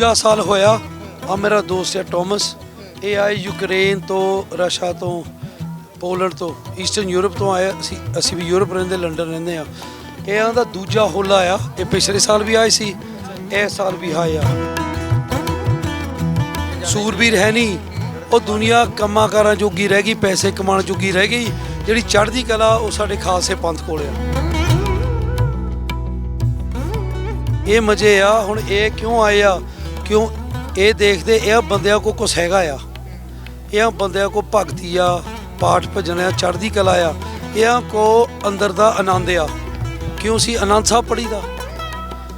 ਦੂਜਾ ਸਾਲ ਹੋਇਆ, ਆ ਮੇਰਾ ਦੋਸਤ ਹੈ ਟੋਮਸ। ਇਹ ਆਏ ਯੂਕਰੇਨ ਤੋਂ, ਰਸ਼ਾ ਤੋਂ, ਪੋਲੈਂਡ ਤੋਂ, ਈਸਟਰਨ ਯੂਰਪ ਤੋਂ ਆਇਆ ਅਸੀਂ ਅਸੀਂ ਵੀ ਯੂਰਪ ਰਹਿੰਦੇ, ਲੰਡਨ ਰਹਿੰਦੇ ਆ ਇਹਨਾਂ ਦਾ ਦੂਜਾ ਹੋਲਾ ਆ। ਇਹ ਪਿਛਲੇ ਸਾਲ ਵੀ ਆਏ ਸੀ ਇਸ ਸਾਲ ਵੀ ਆਏ ਆ। ਸੂਰਬੀਰ ਹੈ ਨਹੀਂ। ਉਹ ਦੁਨੀਆ ਕੰਮਾਂ ਕਾਰਾਂ ਜੋਗੀ ਰਹਿ ਗਈ, ਪੈਸੇ ਕਮਾਉਣ ਜੋਗੀ ਰਹਿ ਗਈ। ਜਿਹੜੀ ਚੜ੍ਹਦੀ ਕਲਾ, ਉਹ ਸਾਡੇ ਖਾਲਸੇ ਪੰਥ ਕੋਲ ਆ। ਇਹ ਮਜ਼ੇ ਆ। ਹੁਣ ਇਹ ਕਿਉਂ ਆਏ ਆ? ਕਿਉਂ ਇਹ ਦੇਖਦੇ ਇਹ ਬੰਦਿਆਂ ਕੋ ਕੁਛ ਹੈਗਾ ਆ। ਇਹ ਬੰਦਿਆਂ ਕੋ ਭਗਤੀ ਆ, ਪਾਠ ਭਜਨ ਆ, ਚੜ੍ਹਦੀ ਕਲਾ ਆ। ਇਹ ਕੋ ਅੰਦਰ ਦਾ ਆਨੰਦ ਆ। ਕਿਉਂ ਸੀ ਆਨੰਦ ਸਾਹਿਬ ਪੜੀਦਾ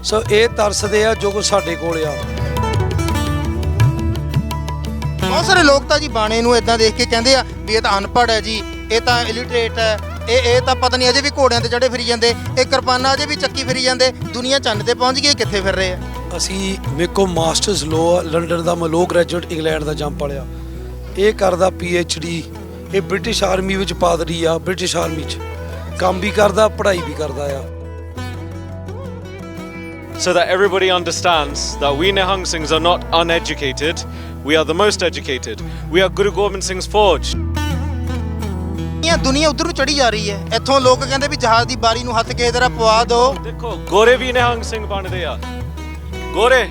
ਸੋ ਇਹ ਤਰਸਦੇ ਆ ਜੋ ਕੋ ਸਾਡੇ ਕੋਲ ਆ। ਬਹੁਤ ਸਾਰੇ ਲੋਕ ਤਾਂ ਜੀ ਬਾਣੇ ਨੂੰ ਇਦਾਂ ਦੇਖ ਕੇ ਕਹਿੰਦੇ ਆ ਵੀ ਇਹ ਤਾਂ ਅਨਪੜ੍ਹ ਹੈ ਜੀ, ਇਹ ਤਾਂ ਇਲਿਟਰੇਟ ਹੈ। ਇਹ ਇਹ ਤਾਂ ਪਤਾ ਨਹੀਂ ਅਜੇ ਵੀ ਘੋੜਿਆਂ ਤੇ ਚੜੇ ਫਿਰੀ ਜਾਂਦੇ ਇਹ ਕਿਰਪਾਨਾਂ ਅਜੇ ਵੀ ਚੱਕੀ ਫਿਰੀ ਜਾਂਦੇ ਦੁਨੀਆ ਚੰਨ ਤੇ ਪਹੁੰਚ ਗਈ ਇਹ ਕਿੱਥੇ ਫਿਰ ਰਹੇ ਆ ਅਸੀਂ ਮੇਕੋ ਮਾਸਟਰਸ ਲੋ ਲੰਡਨ ਦਾ ਮੈਂ ਲੋ ਗ੍ਰੈਜੂਏਟ ਇੰਗਲੈਂਡ ਦਾ ਜੰਪ ਵਾਲਿਆ ਇਹ ਕਰਦਾ ਪੀ ਐਚ ਡੀ ਇਹ ਬ੍ਰਿਟਿਸ਼ ਆਰਮੀ ਵਿੱਚ ਪਾਦਰੀ ਆ ਬ੍ਰਿਟਿਸ਼ ਆਰਮੀ 'ਚ ਕੰਮ ਵੀ ਕਰਦਾ ਪੜ੍ਹਾਈ ਵੀ ਕਰਦਾ ਆ so that everybody understands that we Nehang Singhs are not uneducated, we are the most educated. We are Guru Gobind Singh's forge. ਇਹ ਦੁਨੀਆ ਉਧਰ ਨੂੰ ਚੜੀ ਜਾ ਰਹੀ ਹੈ? ਇੱਥੋਂ ਲੋਕ ਕਹਿੰਦੇ ਵੀ ਜਹਾਜ਼ ਦੀ ਬਾਰੀ ਨੂੰ ਹੱਥ ਕਿਸੇ ਤਰ੍ਹਾਂ ਪਵਾ ਦਿਓ ਦੇਖੋ ਗੋਰੇ ਵੀ ਨਿਹੰਗ ਸਿੰਘ ਬਣਦੇ ਆ। ਗੋਰੇ?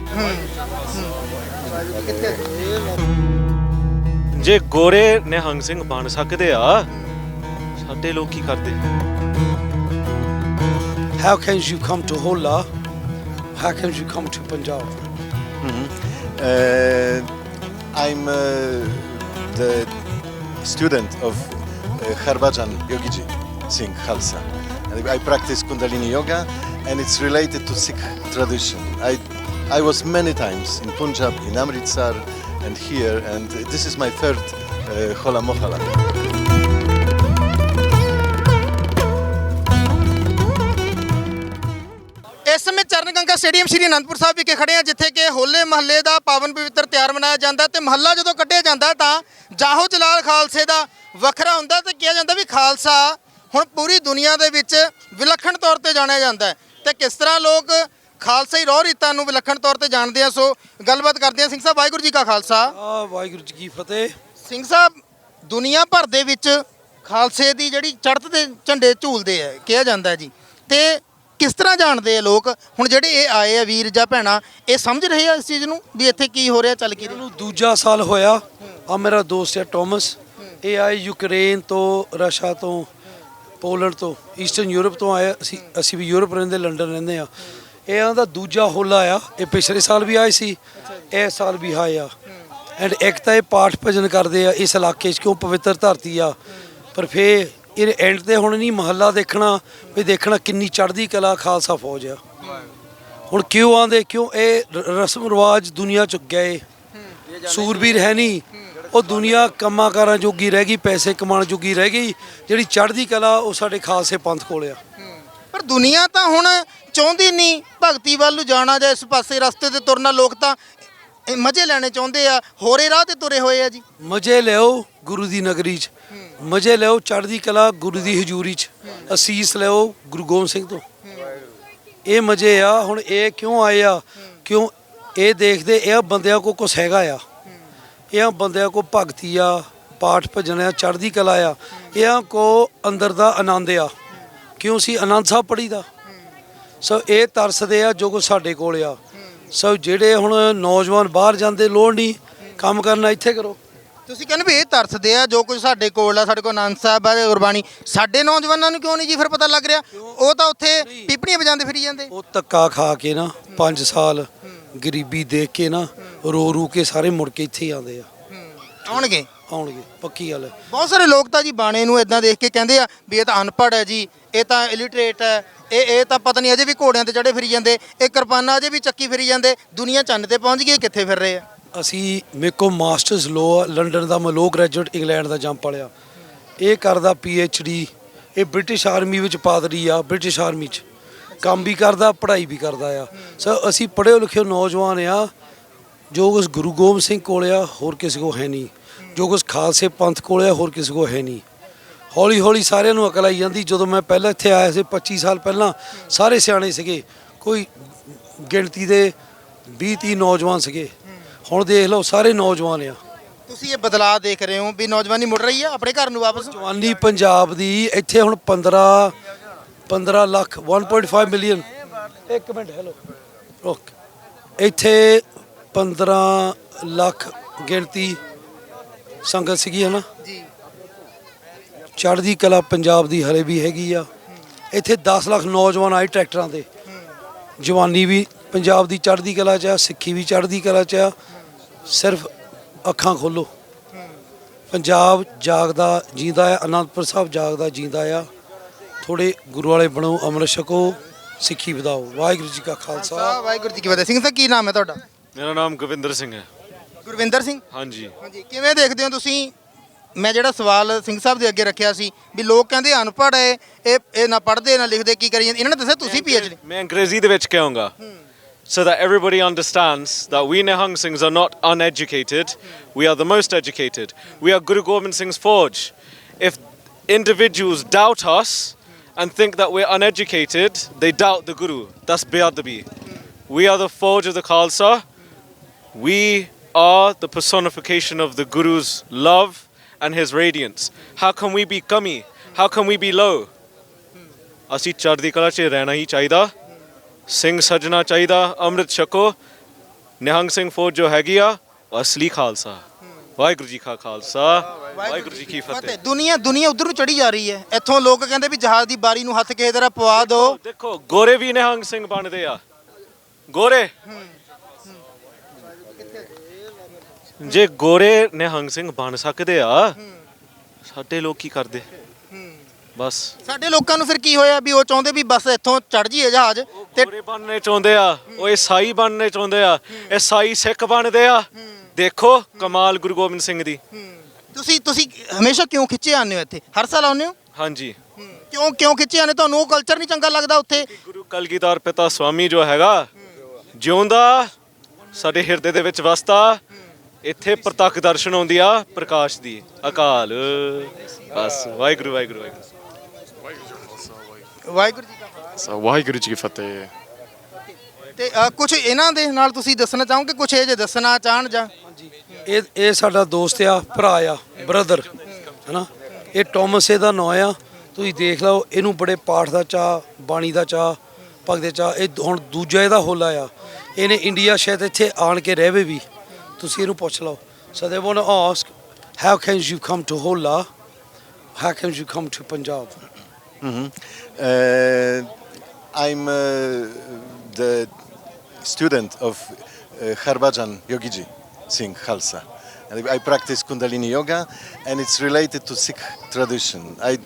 ਜੇ ਗੋਰੇ ਨਿਹੰਗ ਸਿੰਘ ਬਣ ਸਕਦੇ ਆ ਸਾਡੇ ਲੋਕ ਕੀ ਕਰਦੇ? How can you come to Hola? How can you come to Punjab? Uh, I'm uh, the student of Harbhajan Yogiji Singh Khalsa. And I practice Kundalini Yoga and it's related to Sikh tradition. I, I was many times in Punjab, in Amritsar and here and this is my third uh, Hola Mohala. Charan Ganga stadium Shri Anandpur Sahib ਵਿਖੇ ਖੜੇ ਆ ਜਿੱਥੇ ਕਿ ਹੋਲੇ ਮਹੱਲੇ ਦਾ ਪਾਵਨ ਪਵਿੱਤਰ ਤਿਉਹਾਰ ਮਨਾਇਆ ਜਾਂਦਾ ਤੇ ਮਹੱਲਾ ਜਦੋਂ ਕੱਢਿਆ ਜਾਂਦਾ ਤਾਂ ਜਾਹੋ ਜਲਾਲ ਖਾਲਸੇ ਦਾ ਵੱਖਰਾ ਹੁੰਦਾ ਤੇ ਕਿਹਾ ਜਾਂਦਾ ਵੀ ਖਾਲਸਾ ਹੁਣ ਪੂਰੀ ਦੁਨੀਆ ਦੇ ਵਿੱਚ ਵਿਲੱਖਣ ਤੌਰ ਤੇ ਜਾਣਿਆ ਜਾਂਦਾ ਹੈ। ਤੇ ਕਿਸ ਤਰ੍ਹਾਂ ਲੋਕ ਖਾਲਸਾਈ ਰੋਹ ਰੀਤਾਂ ਨੂੰ ਵਿਲੱਖਣ ਤੌਰ ਤੇ ਜਾਣਦੇ ਆ ਸੋ ਗੱਲਬਾਤ ਕਰਦੇ ਆ ਸਿੰਘ ਸਾਹਿਬ ਵਾਹਿਗੁਰੂ ਜੀ ਕਾ ਖਾਲਸਾ। ਆ ਵਾਹਿਗੁਰੂ ਜੀ ਕੀ ਫਤਿਹ। ਸਿੰਘ ਸਾਹਿਬ ਦੁਨੀਆ ਭਰ ਦੇ ਵਿੱਚ ਖਾਲਸੇ ਦੀ ਜਿਹੜੀ ਚੜ੍ਹਤ ਦੇ ਝੰਡੇ ਝੂਲਦੇ ਆ ਕਿਹਾ ਜਾਂਦਾ ਹੈ ਜੀ। ਤੇ ਕਿਸ ਤਰ੍ਹਾਂ ਜਾਣਦੇ ਆ ਲੋਕ? ਹੁਣ ਜਿਹੜੇ ਇਹ ਆਏ ਆ ਵੀਰ ਜਾਂ ਭੈਣਾ, ਇਹ ਸਮਝ ਰਹੇ ਆ ਇਸ ਚੀਜ਼ ਨੂੰ ਵੀ ਇੱਥੇ ਕੀ ਹੋ ਰਿਹਾ, ਚੱਲ ਕੀ ਰਿਹਾ? ਇਹਨੂੰ ਦੂਜਾ ਸਾਲ ਹੋਇਆ। ਆ ਮੇਰਾ ਦੋਸਤ ਹੈ ਟੋਮਸ। ਇਹ ਆਏ ਯੂਕਰੇਨ ਤੋਂ, ਰਸ਼ਾ ਤੋਂ, ਪੋਲੈਂਡ ਤੋਂ, ਈਸਟਰਨ ਯੂਰਪ ਤੋਂ ਆਏ ਅਸੀਂ ਅਸੀਂ ਵੀ ਯੂਰਪ ਰਹਿੰਦੇ, ਲੰਡਨ ਰਹਿੰਦੇ ਆ। ਇਹ ਇਹਨਾਂ ਦਾ ਦੂਜਾ ਹੋਲਾ ਆ। ਇਹ ਪਿਛਲੇ ਸਾਲ ਵੀ ਆਏ ਸੀ। ਇਹ ਸਾਲ ਵੀ ਆਏ ਆ। ਐਂਡ ਇੱਕ ਤਾਂ ਇਹ ਪਾਠ ਭਜਨ ਕਰਦੇ ਆ। ਇਸ ਇਲਾਕੇ 'ਚ ਕਿਉਂ ਪਵਿੱਤਰ ਧਰਤੀ ਆ? ਪਰ ਫੇ ਇਹ ਐਂਡ ਤੇ ਹੁਣ ਨਹੀਂ ਮਹੱਲਾ ਦੇਖਣਾ ਵੀ ਦੇਖਣਾ ਕਿੰਨੀ ਚੜ੍ਹਦੀ ਕਲਾ ਖਾਲਸਾ ਫੌਜ ਆ। ਹੁਣ ਕਿਉਂ ਆਂਦੇ ਕਿਉਂ ਇਹ ਰ- ਰਸਮ ਰਿਵਾਜ ਦੁਨੀਆ ਚ ਗਏ। ਸੂਰਬੀਰ ਹੈ ਨਹੀਂ। ਉਹ ਦੁਨੀਆ ਕੰਮਾਂ ਕਾਰਾਂ ਜੋਗੀ ਰਹਿ ਗਈ ਪੈਸੇ ਕਮਾਉਣ ਜੋਗੀ ਰਹਿ ਗਈ। ਜਿਹੜੀ ਚੜ੍ਹਦੀ ਕਲਾ ਉਹ ਸਾਡੇ ਖਾਲਸੇ ਪੰਥ ਕੋਲ ਆ। ਪਰ ਦੁਨੀਆ ਤਾਂ ਹੁਣ ਚਾਹੁੰਦੀ ਨਹੀਂ ਭਗਤੀ ਵੱਲ ਨੂੰ ਜਾਣਾ ਜਾਂ ਇਸ ਪਾਸੇ ਰਸਤੇ ਤੇ ਤੁਰਨਾ ਲੋਕ ਤਾਂ ਇਹ ਮਜ਼ੇ ਲੈਣੇ ਚਾਹੁੰਦੇ ਆ। ਹੋਰੇ ਰਾਹ ਤੇ ਤੁਰੇ ਹੋਏ ਆ ਜੀ। ਮਜ਼ੇ ਲਿਓ ਗੁਰੂ ਦੀ ਨਗਰੀ 'ਚ। ਮਜ਼ੇ ਲਿਓ ਚੜ੍ਹਦੀ ਕਲਾ ਗੁਰੂ ਦੀ ਹਜ਼ੂਰੀ 'ਚ। ਅਸੀਸ ਲਿਓ ਗੁਰੂ ਗੋਬਿੰਦ ਸਿੰਘ ਤੋਂ। ਇਹ ਮਜ਼ੇ ਆ, ਹੁਣ ਇਹ ਕਿਉਂ ਆਏ ਆ? ਕਿਉਂ ਇਹ ਦੇਖਦੇ, ਇਹ ਬੰਦਿਆਂ ਕੋ ਕੁਛ ਹੈਗਾ ਆ। ਇਹ ਬੰਦਿਆਂ ਕੋ ਭਗਤੀ ਆ, ਪਾਠ ਭਜਨ ਆ, ਚੜ੍ਹਦੀ ਕਲਾ ਆ। ਇਹ ਕੋ ਅੰਦਰ ਦਾ ਆਨੰਦ ਆ। ਕਿਉਂ ਸੀ ਆਨੰਦ ਸਾਹਿਬ ਪੜੀਦਾ ਸੋ ਇਹ ਤਰਸਦੇ ਆ ਜੋ ਕੋ ਸਾਡੇ ਕੋਲ ਆ। ਸੋ ਜਿਹੜੇ ਹੁਣ ਨੌਜਵਾਨ ਬਾਹਰ ਜਾਂਦੇ, ਲੋੜ ਨਹੀਂ, ਕੰਮ ਕਰਨਾ ਇੱਥੇ ਕਰੋ। ਤੁਸੀਂ ਕਹਿੰਦੇ ਵੀ ਇਹ ਤਰਸਦੇ ਆ ਜੋ ਕੁਝ ਸਾਡੇ ਕੋਲ ਆ ਸਾਡੇ ਕੋਲ ਆਨੰਦ ਸਾਹਿਬ ਆ ਗੁਰਬਾਣੀ। ਸਾਡੇ ਨੌਜਵਾਨਾਂ ਨੂੰ ਕਿਉਂ ਨਹੀਂ ਜੀ ਫਿਰ ਪਤਾ ਲੱਗ ਰਿਹਾ? ਉਹ ਤਾਂ ਉੱਥੇ ਪੀਪਣੀਆਂ ਵਜਾਉਂਦੇ ਫਿਰੀ ਜਾਂਦੇ। ਉਹ ਧੱਕਾ ਖਾ ਕੇ ਨਾ 5 ਸਾਲ ਗਰੀਬੀ ਦੇਖ ਕੇ ਨਾ ਰੋ ਰੂ ਕੇ ਸਾਰੇ ਮੁੜ ਕੇ ਇੱਥੇ ਆਉਂਦੇ ਆ। ਆਉਣਗੇ? ਆਉਣਗੇ ਪੱਕੀ ਗੱਲ ਹੈ। ਬਹੁਤ ਸਾਰੇ ਲੋਕ ਤਾਂ ਜੀ ਬਾਣੇ ਨੂੰ ਇਦਾਂ ਦੇਖ ਕੇ ਕਹਿੰਦੇ ਆ ਵੀ ਇਹ ਤਾਂ ਅਨਪੜ੍ਹ ਹੈ ਜੀ ਇਹ ਤਾਂ ਇਲਿਟਰੇਟ ਹੈ ਇਹ ਇਹ ਤਾਂ ਪਤਾ ਨਹੀਂ ਅਜੇ ਵੀ ਘੋੜਿਆਂ ਤੇ ਚੜੇ ਫਿਰੀ ਜਾਂਦੇ ਇਹ ਕਿਰਪਾਨਾਂ ਅਜੇ ਵੀ ਚੱਕੀ ਫਿਰੀ ਜਾਂਦੇ ਦੁਨੀਆ ਚੰਨ ਤੇ ਪਹੁੰਚ ਗਈ ਕਿੱਥੇ ਫਿਰ ਰਹੇ ਆ? ਅਸੀਂ ਮੇਰੇ ਮੇਕੋ ਮਾਸਟਰਸ ਲੋ ਲੰਡਨ ਦਾ, ਮੈਂ ਲੋ ਗ੍ਰੈਜੂਏਟ ਇੰਗਲੈਂਡ ਦਾ ਜੰਪ ਵਾਲਿਆ। ਇਹ ਕਰਦਾ ਪੀ ਐਚ ਡੀ ਇਹ ਬ੍ਰਿਟਿਸ਼ ਆਰਮੀ ਵਿੱਚ ਪਾਦਰੀ ਆ ਬ੍ਰਿਟਿਸ਼ ਆਰਮੀ 'ਚ। ਕੰਮ ਵੀ ਕਰਦਾ, ਪੜ੍ਹਾਈ ਵੀ ਕਰਦਾ ਆ। ਸਰ, ਅਸੀਂ ਪੜ੍ਹੇ ਲਿਖੇ ਨੌਜਵਾਨ ਆ, ਜੋ ਉਸ ਗੁਰੂ ਗੋਬਿੰਦ ਸਿੰਘ ਕੋਲ ਆ, ਹੋਰ ਕਿਸੇ ਕੋ ਹੈ ਨਹੀਂ। ਜੋ ਕੁਛ ਖਾਲਸੇ ਪੰਥ ਕੋਲ ਆ, ਹੋਰ ਕਿਸੇ ਕੋ ਹੈ ਨਹੀਂ। ਹੌਲੀ ਹੌਲੀ ਸਾਰਿਆਂ ਨੂੰ ਅਕਲ ਆਈ ਜਾਂਦੀ। ਜਦੋਂ ਮੈਂ ਪਹਿਲਾਂ ਇੱਥੇ ਆਇਆ ਸੀ 25 ਸਾਲ ਪਹਿਲਾਂ, ਸਾਰੇ ਸਿਆਣੇ ਸੀਗੇ। ਕੋਈ ਗਿਣਤੀ ਦੇ 20 30 ਨੌਜਵਾਨ ਸੀਗੇ। ਹੁਣ ਦੇਖ ਲਓ ਸਾਰੇ ਨੌਜਵਾਨ ਆ। ਤੁਸੀਂ ਇਹ ਬਦਲਾਅ ਦੇਖ ਰਹੇ ਹੋ ਵੀ ਨੌਜਵਾਨੀ ਮੁੜ ਰਹੀ ਹੈ ਆਪਣੇ ਘਰ ਨੂੰ ਵਾਪਸ? ਜਵਾਨੀ ਪੰਜਾਬ ਦੀ ਇੱਥੇ ਹੁਣ 15 15 ਲੱਖ 1.5 ਮਿਲੀਅਨ ਇੱਕ ਮਿੰਟ ਹੈਲੋ ਰੁਕ। ਇੱਥੇ 15 ਲੱਖ ਗਿਣਤੀ ਸੰਗਤ ਸੀਗੀ ਹੈ ਨਾ ਜੀ। ਚੜ੍ਹਦੀ ਕਲਾ ਪੰਜਾਬ ਦੀ ਹਲੇ ਵੀ ਹੈਗੀ ਆ। ਇੱਥੇ 10 ਲੱਖ ਨੌਜਵਾਨ ਆਏ ਟਰੈਕਟਰਾਂ ਤੇ। ਜਵਾਨੀ ਵੀ ਪੰਜਾਬ ਦੀ ਚੜ੍ਹਦੀ ਕਲਾ 'ਚ ਆ ਸਿੱਖੀ ਵੀ ਚੜ੍ਹਦੀ ਕਲਾ 'ਚ ਆ। ਸਿਰਫ ਅੱਖਾਂ ਖੋਲੋ। ਪੰਜਾਬ ਜਾਗਦਾ ਜੀਂਦਾ ਆ ਅਨੰਦਪੁਰ ਸਾਹਿਬ ਜਾਗਦਾ ਜੀਂਦਾ ਆ। ਥੋੜੇ ਗੁਰੂ ਵਾਲੇ ਬਣੋ ਅੰਮ੍ਰਿਤ ਛਕੋ ਸਿੱਖੀ ਵਧਾਓ। ਵਾਹਿਗੁਰੂ ਜੀ ਕਾ ਖਾਲਸਾ। ਸਾਹਿਬ ਵਾਹਿਗੁਰੂ ਜੀ ਕੀ ਫਤਿਹ। ਸਿੰਘ ਸਾਹਿਬ ਕੀ ਨਾਮ ਹੈ ਤੁਹਾਡਾ? ਮੇਰਾ ਨਾਮ ਗੋਵਿੰਦਰ ਸਿੰਘ ਹੈ। ਗੁਰਵਿੰਦਰ ਸਿੰਘ? ਹਾਂਜੀ। ਹਾਂਜੀ ਕਿਵੇਂ ਦੇਖਦੇ ਹੋ ਤੁਸੀਂ? ਮੈਂ ਜਿਹੜਾ ਸਵਾਲ ਸਿੰਘ ਸਾਹਿਬ ਦੇ ਅੱਗੇ ਰੱਖਿਆ ਸੀ ਵੀ ਲੋਕ ਕਹਿੰਦੇ ਅਨਪੜ੍ਹ ਹੈ ਇਹ ਇਹ ਨਾ ਪੜ੍ਹਦੇ ਨਾ ਲਿਖਦੇ ਕੀ ਕਰੀ ਜਾਂਦੇ ਇਹਨਾਂ ਨੇ ਦੱਸਿਆ ਤੁਸੀਂ ਪੀਐਚਡੀ ਮੈਂ ਅੰਗਰੇਜ਼ੀ ਦੇ ਵਿੱਚ ਕਹਾਂਗਾ। so that everybody understands that we Nihang Singhs are not uneducated, we are the most educated. We are Guru Gobind Singh's forge. If individuals doubt us and think that we're uneducated, they doubt the Guru. That's Beadabi. We are the forge of the Khalsa. We are the personification of the Guru's love and his radiance. How can we be kami? How can we be low? ਅਸੀਂ ਚੜ੍ਹਦੀ ਕਲਾ 'ਚ ਰਹਿਣਾ ਹੀ ਚਾਹੀਦਾ ਸਿੰਘ ਸਜਣਾ ਚਾਹੀਦਾ ਅੰਮ੍ਰਿਤ ਛਕੋ। ਨਿਹੰਗ ਸਿੰਘ ਫੌਜ ਜੋ ਹੈਗੀ ਆ ਉਹ ਅਸਲੀ ਖਾਲਸਾ। ਵਾਹਿਗੁਰੂ ਜੀ ਕਾ ਖਾਲਸਾ ਵਾਹਿਗੁਰੂ ਜੀ ਕੀ ਫਤਿਹ। ਦੁਨੀਆ ਦੁਨੀਆ ਉਧਰ ਨੂੰ ਚੜੀ ਜਾ ਰਹੀ ਹੈ। ਇੱਥੋਂ ਲੋਕ ਕਹਿੰਦੇ ਵੀ ਜਹਾਜ਼ ਦੀ ਬਾਰੀ ਨੂੰ ਹੱਥ ਕਿਸੇ ਤਰ੍ਹਾਂ ਪਵਾ ਦਿਓ। ਦੇਖੋ ਗੋਰੇ ਵੀ ਨਿਹੰਗ ਸਿੰਘ ਬਣਦੇ ਆ। ਗੋਰੇ? ਜੇ ਗੋਰੇ ਨਿਹੰਗ ਸਿੰਘ ਬਣ ਸਕਦੇ ਆ ਸਾਡੇ ਲੋਕ ਕੀ ਕਰਦੇ? ਬਸ। ਸਾਡੇ ਲੋਕਾਂ ਨੂੰ ਫਿਰ ਕੀ ਹੋਇਆ ਵੀ ਉਹ ਚਾਹੁੰਦੇ ਵੀ ਬਸ ਇੱਥੋਂ ਚੜ ਜੀਏ ਜਹਾਜ਼ ਤੇ ਗੋਰੇ ਬਣਨੇ ਚਾਹੁੰਦੇ ਆ ਉਹ ਈਸਾਈ ਬਣਨੇ ਚਾਹੁੰਦੇ ਆ ਈਸਾਈ ਸਿੱਖ ਬਣਦੇ ਆ। ਦੇਖੋ ਕਮਾਲ ਗੁਰੂ ਗੋਬਿੰਦ ਸਿੰਘ ਦੀ। ਤੁਸੀਂ ਤੁਸੀਂ ਹਮੇਸ਼ਾ ਕਿਉਂ ਖਿੱਚੇ ਆਉਂਦੇ ਹੋ ਇੱਥੇ? ਹਰ ਸਾਲ ਆਉਂਦੇ ਹੋ? ਹਾਂਜੀ। ਕਿਉਂ ਕਿਉਂ ਖਿੱਚੇ ਆਉਂਦੇ? ਤੁਹਾਨੂੰ ਉਹ ਕਲਚਰ ਨਹੀਂ ਚੰਗਾ ਲੱਗਦਾ ਉੱਥੇ? ਗੁਰੂ ਕਲਗੀਧਰ ਪਿਤਾ ਸਵਾਮੀ ਜੋ ਹੈਗਾ ਜਿਉਂਦਾ ਸਾਡੇ ਹਿਰਦੇ ਦੇ ਵਿੱਚ ਵਸਦਾ ਇੱਥੇ ਪ੍ਰਤੱਖ ਦਰਸ਼ਨ ਆਉਂਦੀ ਆ ਪ੍ਰਕਾਸ਼ ਦੀ। ਅਕਾਲ। ਬਸ ਵਾਹਿਗੁਰੂ ਵਾਹਿਗੁਰੂ ਵਾਹਿਗੁਰੂ। ਵਾਹਿਗੁਰੂ ਜੀ ਕਾ ਖਾਲਸਾ। ਸੋ ਵਾਹਿਗੁਰੂ ਜੀ ਕੀ ਫਤਿਹ। ਤੇ ਕੁਝ ਇਹਨਾਂ ਦੇ ਨਾਲ ਤੁਸੀਂ ਦੱਸਣਾ ਚਾਹੋਗੇ? ਕੁਝ ਇਹ ਜੇ ਦੱਸਣਾ ਚਾਹਣ ਜਾਂ? ਇਹ ਇਹ ਸਾਡਾ ਦੋਸਤ ਆ ਭਰਾ ਆ ਬ੍ਰਦਰ ਹੈਨਾ? ਇਹ ਟੋਮਸ ਇਹਦਾ ਨਾਂ ਆ। ਤੁਸੀਂ ਦੇਖ ਲਓ ਇਹਨੂੰ ਬੜੇ ਪਾਠ ਦਾ ਚਾ ਬਾਣੀ ਦਾ ਚਾ ਭਗਤ ਦੇ ਚਾ ਇਹ ਹੁਣ ਦੂਜਾ ਇਹਦਾ ਹੋਲਾ ਆ। ਇਹਨੇ ਇੰਡੀਆ ਸ਼ਾਇਦ ਇੱਥੇ ਆਣ ਕੇ ਰਹਿਵੇ ਵੀ। ਤੁਸੀਂ ਇਹਨੂੰ ਪੁੱਛ ਲਓ। So they want to ask how can you come to Hola how can you come to Punjab Mhm. Uh, I'm uh, the student of uh, Harbhajan Yogiji Singh Khalsa. And I practice Kundalini Yoga, and it's related to Sikh tradition. I,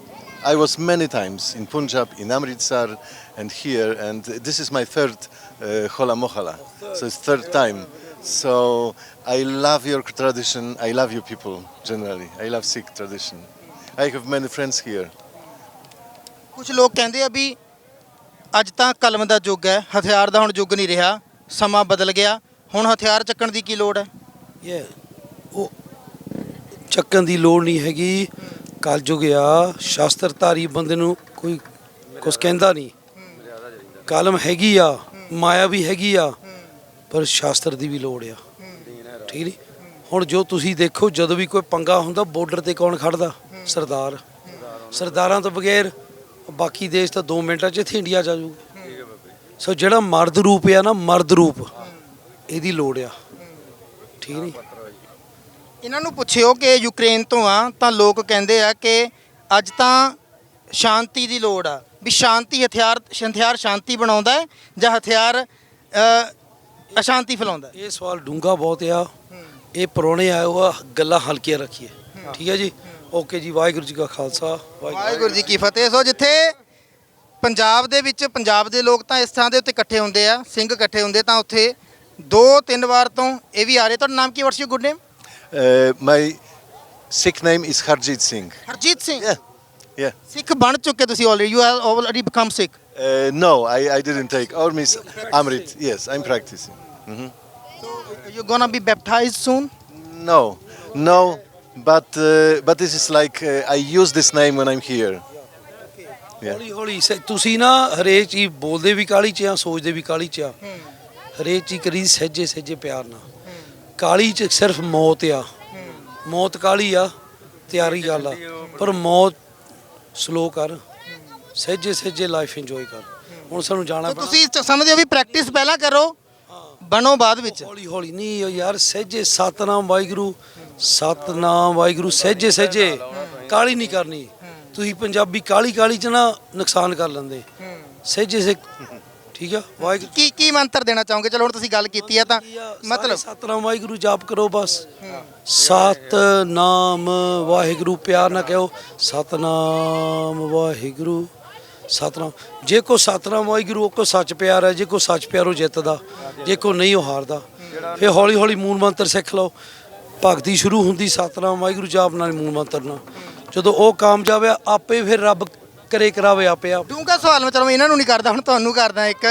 I was many times in Punjab, in Amritsar, and here, and this is my third uh, Hola Mohala. So it's third time. So I love your tradition. I love you people generally. I love Sikh tradition. I have many friends here. ਕੁਝ ਲੋਕ ਕਹਿੰਦੇ ਆ ਵੀ ਅੱਜ ਤਾਂ ਕਲਮ ਦਾ ਯੁੱਗ ਹੈ, ਹਥਿਆਰ ਦਾ ਹੁਣ ਯੁੱਗ ਨਹੀਂ ਰਿਹਾ, ਸਮਾਂ ਬਦਲ ਗਿਆ। ਹੁਣ ਹਥਿਆਰ ਚੱਕਣ ਦੀ ਕੀ ਲੋੜ ਹੈ? ਇਹ ਉਹ ਚੱਕਣ ਦੀ ਲੋੜ ਨਹੀਂ ਹੈਗੀ। ਕਲਯੁਗ ਆ, ਸ਼ਾਸਤਰਧਾਰੀ ਬੰਦੇ ਨੂੰ ਕੋਈ ਕੁਝ ਕਹਿੰਦਾ ਨਹੀਂ। ਕਲਮ ਹੈਗੀ ਆ, ਮਾਇਆ ਵੀ ਹੈਗੀ ਆ, ਪਰ ਸ਼ਾਸਤਰ ਦੀ ਵੀ ਲੋੜ ਆ। ਠੀਕ ਨਹੀਂ? ਹੁਣ ਜੋ ਤੁਸੀਂ ਦੇਖੋ, ਜਦੋਂ ਵੀ ਕੋਈ ਪੰਗਾ ਹੁੰਦਾ ਬਾਰਡਰ ਤੇ ਕੌਣ ਖੜਦਾ? ਸਰਦਾਰ। ਸਰਦਾਰਾਂ ਤੋਂ ਬਗੈਰ ਬਾਕੀ ਦੇਸ਼ ਤਾਂ 2 ਮਿੰਟਾਂ 'ਚ ਇੱਥੇ ਇੰਡੀਆ ਜਾ ਜਾਊਗਾ ਸੋ ਜਿਹੜਾ ਮਰਦ ਰੂਪ ਆ ਨਾ ਮਰਦ ਰੂਪ ਇਹਦੀ ਲੋੜ ਆ। ਠੀਕ ਨਹੀਂ? ਇਹਨਾਂ ਨੂੰ ਪੁੱਛਿਓ ਕਿ ਯੂਕਰੇਨ ਤੋਂ ਆ ਤਾਂ ਲੋਕ ਕਹਿੰਦੇ ਆ ਕਿ ਅੱਜ ਤਾਂ ਸ਼ਾਂਤੀ ਦੀ ਲੋੜ ਆ। ਵੀ ਸ਼ਾਂਤੀ ਹਥਿਆਰ ਹਥਿਆਰ ਸ਼ਾਂਤੀ ਬਣਾਉਂਦਾ ਹੈ ਜਾਂ ਹਥਿਆਰ ਅ, ਅਸ਼ਾਂਤੀ ਫੈਲਾਉਂਦਾ ਹੈ? ਇਹ ਸਵਾਲ ਡੂੰਗਾ ਬਹੁਤ ਆ। ਇਹ ਪੁਰਾਣੇ ਆਏ ਹੋਆ ਗੱਲਾਂ ਹਲਕੀਆਂ ਰੱਖੀਏ ਠੀਕ ਹੈ ਜੀ ਓਕੇ ਜੀ ਵਾਹਿਗੁਰੂ ਜੀ ਕਾ ਖਾਲਸਾ ਵਾਹਿਗੁਰੂ ਜੀ ਕੀ ਫਤਿਹ ਸੋ ਜਿੱਥੇ ਪੰਜਾਬ ਦੇ ਵਿੱਚ ਪੰਜਾਬ ਦੇ ਲੋਕ ਤਾਂ ਇਸ ਥਾਂ ਦੇ ਉੱਤੇ ਇਕੱਠੇ ਹੁੰਦੇ ਆ ਸਿੰਘ ਇਕੱਠੇ ਹੁੰਦੇ ਤਾਂ ਉੱਥੇ ਦੋ ਤਿੰਨ ਵਾਰ ਤੋਂ ਇਹ ਵੀ ਆ ਰਹੇ ਤੁਹਾਡਾ ਨਾਮ ਕੀ what's your good name my Sikh name is Harjit Singh. Harjit Singh Yeah, yeah. Sikh ਬਣ ਚੁੱਕੇ ਤੁਸੀਂ already you have already become Sikh no, I, I didn't take. Or Miss Amrit. Yes, I'm practicing. Mhm. You gonna be baptized soon No, no, but uh, but this is like uh, I use this name when I'm here. Yeah. ਹੌਲੀ ਹੌਲੀ ਸ- ਤੁਸੀਂ ਨਾ ਹਰੇਕ ਚੀਜ਼ ਬੋਲਦੇ ਵੀ ਕਾਲੀ ਚ ਆ ਸੋਚਦੇ ਵੀ ਕਾਲੀ ਚ ਆ। ਹਰੇਕ ਚੀਜ਼ ਕਰੀ ਸਹਿਜੇ ਸਹਿਜੇ ਪਿਆਰ ਨਾਲ। ਕਾਲੀ ਚ ਸਿਰਫ ਮੌਤ ਆ। ਮੌਤ ਕਾਲੀ ਆ ਤਿਆਰੀ ਗੱਲ ਆ। ਪਰ ਮੌਤ ਸਲੋ ਕਰ। ਸਹਿਜੇ ਸਹਿਜੇ ਲਾਈਫ ਇੰਜੋਏ ਕਰ। ਹੁਣ ਸਾਨੂੰ ਜਾਣਾ ਤਾਂ ਪੈਣਾ। ਤੁਸੀਂ ਚ- ਸਮਝਦੇ ਹੋ ਵੀ ਪ੍ਰੈਕਟਿਸ ਪਹਿਲਾਂ ਕਰੋ ਬਣੋ ਬਾਅਦ ਵਿੱਚ। ਹੌਲੀ ਹੌਲੀ। ਨਹੀਂ ਯਾਰ ਸਹਿਜੇ ਸਤਨਾਮ ਵਾਹਿਗੁਰੂ ਸਤਨਾਮ ਵਾਹਿਗੁਰੂ ਸਹਿਜੇ ਸਹਿਜੇ ਕਾਲੀ ਨਹੀਂ ਕਰਨੀ। ਤੁਸੀਂ ਪੰਜਾਬੀ ਕਾਲੀ ਕਾਲੀ ਚ ਨਾ ਨੁਕਸਾਨ ਕਰ ਲੈਂਦੇ। ਸਹਿਜੇ ਸੇ ਠੀਕ ਆ ਵਾਹਿਗੁਰੂ। ਕੀ ਕੀ ਮੰਤਰ ਦੇਣਾ ਚਾਹੋਗੇ? ਚਲੋ ਹੁਣ ਤੁਸੀਂ ਗੱਲ ਕੀਤੀ ਹੈ ਤਾਂ ਮਤਲਬ ਮਤਲਬ ਸਤਨਾਮ ਵਾਹਿਗੁਰੂ ਜਾਪ ਕਰੋ ਬਸ। ਸਤਨਾਮ ਵਾਹਿਗੁਰੂ ਪਿਆਰ ਨਾਲ ਕਹੋ ਸਤਨਾਮ ਵਾਹਿਗੁਰੂ ਸਤਨਾਮ। ਜੇ ਕੋ ਸਤਨਾਮ ਵਾਹਿਗੁਰੂ ਉਹ ਕੋ ਸੱਚ ਪਿਆਰ ਹੈ। ਜੇ ਕੋ ਸੱਚ ਪਿਆਰ ਉਹ ਜਿੱਤਦਾ। ਜੇ ਕੋ ਨਹੀਂ ਉਹ ਹਾਰਦਾ। ਫਿਰ ਹੌਲੀ ਹੌਲੀ ਮੂਲ ਮੰਤਰ ਸਿੱਖ ਲਓ। ਭਗਤੀ ਸ਼ੁਰੂ ਹੁੰਦੀ ਸਤਨਾਮ ਵਾਹਿਗੁਰੂ ਜਾਪ ਨਾਲ ਮੂਲ ਮੰਤਰ ਨਾਲ। ਜਦੋਂ ਉਹ ਕਾਮਯਾਬ ਆ ਆਪੇ ਫਿਰ ਰੱਬ ਕਰੇ ਕਰਾਵੇ ਆਪੇ ਆਪ। ਡੂੰਘਾ ਸਵਾਲ ਮੈਂ ਚਲੋ ਇਹਨਾਂ ਨੂੰ ਨਹੀਂ ਕਰਦਾ ਹੁਣ ਤੁਹਾਨੂੰ ਕਰਦਾ ਇੱਕ।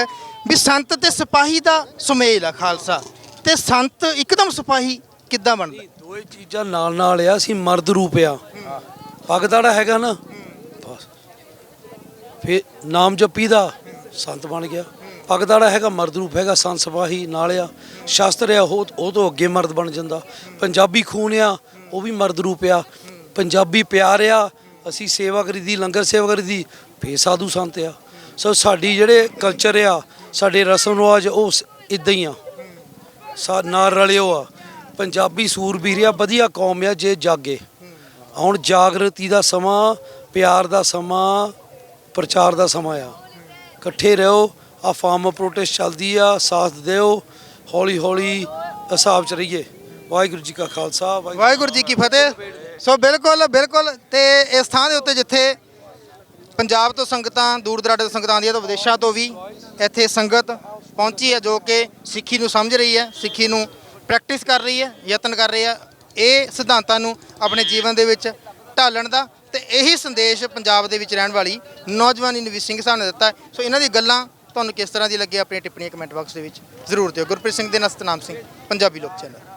ਵੀ ਸੰਤ ਤੇ ਸਿਪਾਹੀ ਦਾ ਸੁਮੇਲ ਆ ਖਾਲਸਾ। ਤੇ ਸੰਤ ਇੱਕਦਮ ਸਿਪਾਹੀ ਕਿੱਦਾਂ ਬਣਦਾ? ਦੋਏ ਚੀਜ਼ਾਂ ਨਾਲ ਨਾਲ ਆ ਅਸੀਂ ਮਰਦ ਰੂਪ ਆ। ਪੱਗ ਦਾੜਾ ਹੈਗਾ ਨਾ। ਬਸ। ਫਿਰ ਨਾਮ ਜਪੀ ਦਾ ਸੰਤ ਬਣ ਗਿਆ। ਪੱਗ ਹੈਗਾ ਮਰਦ ਰੂਪ ਹੈਗਾ, ਸੰਤ ਸਿਪਾਹੀ ਨਾਲ ਆ। ਸ਼ਾਸਤਰ ਆ, ਉਹ ਉਹ ਤੋਂ ਅੱਗੇ ਮਰਦ ਬਣ ਜਾਂਦਾ। ਪੰਜਾਬੀ ਖੂਨ ਆ, ਉਹ ਵੀ ਮਰਦ ਰੂਪ ਆ। ਪੰਜਾਬੀ ਪਿਆਰ ਆ, ਅਸੀਂ ਸੇਵਾ ਕਰੀ ਦੀ ਲੰਗਰ ਸੇਵਾ ਕਰੀਦੀ ਫੇ ਸਾਧੂ ਸੰਤ ਆ। ਸੋ ਸਾਡੀ ਜਿਹੜੇ ਕਲਚਰ ਆ, ਸਾਡੇ ਰਸਮ ਰਿਵਾਜ, ਉਹ ਇਦਾਂ ਹੀ ਆ। ਸਾ ਨਾਲ ਰਲਿਓ ਆ। ਪੰਜਾਬੀ ਸੂਰਬੀਰ ਆ, ਵਧੀਆ ਕੌਮ ਆ, ਜੇ ਜਾਗੇ। ਹੁਣ ਜਾਗਰਤੀ ਦਾ ਸਮਾਂ, ਪਿਆਰ ਦਾ ਸਮਾਂ, ਪ੍ਰਚਾਰ ਦਾ ਸਮਾਂ ਆ। ਇਕੱਠੇ ਰਹੋ। ਆ ਫਾਰਮ ਪ੍ਰੋਟੈਸਟ ਚੱਲਦੀ ਆ ਸਾਥ ਦਿਓ ਹੌਲੀ ਹੌਲੀ ਹਿਸਾਬ ਚ ਰਹੀਏ। ਵਾਹਿਗੁਰੂ ਜੀ ਕਾ ਖਾਲਸਾ ਵਾਹਿਗੁਰੂ ਜੀ ਕੀ ਫਤਿਹ। ਸੋ ਬਿਲਕੁਲ ਬਿਲਕੁਲ ਤੇ ਇਸ ਥਾਂ ਦੇ ਉੱਤੇ ਜਿੱਥੇ ਪੰਜਾਬ ਤੋਂ ਸੰਗਤਾਂ ਦੂਰ ਦਰਾਡੇ ਤੋਂ ਸੰਗਤਾਂ ਆਉਂਦੀਆਂ ਤਾਂ ਵਿਦੇਸ਼ਾਂ ਤੋਂ ਵੀ ਇੱਥੇ ਸੰਗਤ ਪਹੁੰਚੀ ਹੈ ਜੋ ਕਿ ਸਿੱਖੀ ਨੂੰ ਸਮਝ ਰਹੀ ਹੈ ਸਿੱਖੀ ਨੂੰ ਪ੍ਰੈਕਟਿਸ ਕਰ ਰਹੀ ਹੈ ਯਤਨ ਕਰ ਰਹੀ ਹੈ। ਇਹ ਸਿਧਾਂਤਾਂ ਨੂੰ ਆਪਣੇ ਜੀਵਨ ਦੇ ਵਿੱਚ ਢਾਲਣ ਦਾ ਤੇ ਇਹੀ ਸੰਦੇਸ਼ ਪੰਜਾਬ ਦੇ ਵਿੱਚ ਰਹਿਣ ਵਾਲੀ ਨੌਜਵਾਨੀ ਨਵੀਂ ਸਿੰਘ ਸਾਹਿਬ ਨੇ ਦਿੱਤਾ। ਸੋ ਇਹਨਾਂ ਦੀ ਗੱਲਾਂ ਤੁਹਾਨੂੰ ਕਿਸ ਤਰ੍ਹਾਂ ਦੀ ਲੱਗੀ ਆਪਣੀ ਟਿੱਪਣੀਆਂ ਕਮੈਂਟ ਬਾਕਸ ਦੇ ਵਿੱਚ? ਜ਼ਰੂਰ ਦਿਓ। ਗੁਰਪ੍ਰੀਤ ਸਿੰਘ ਦੇ ਨਾਲ ਸਤਨਾਮ ਸਿੰਘ, ਪੰਜਾਬੀ ਲੋਕ ਚੈਨਲ।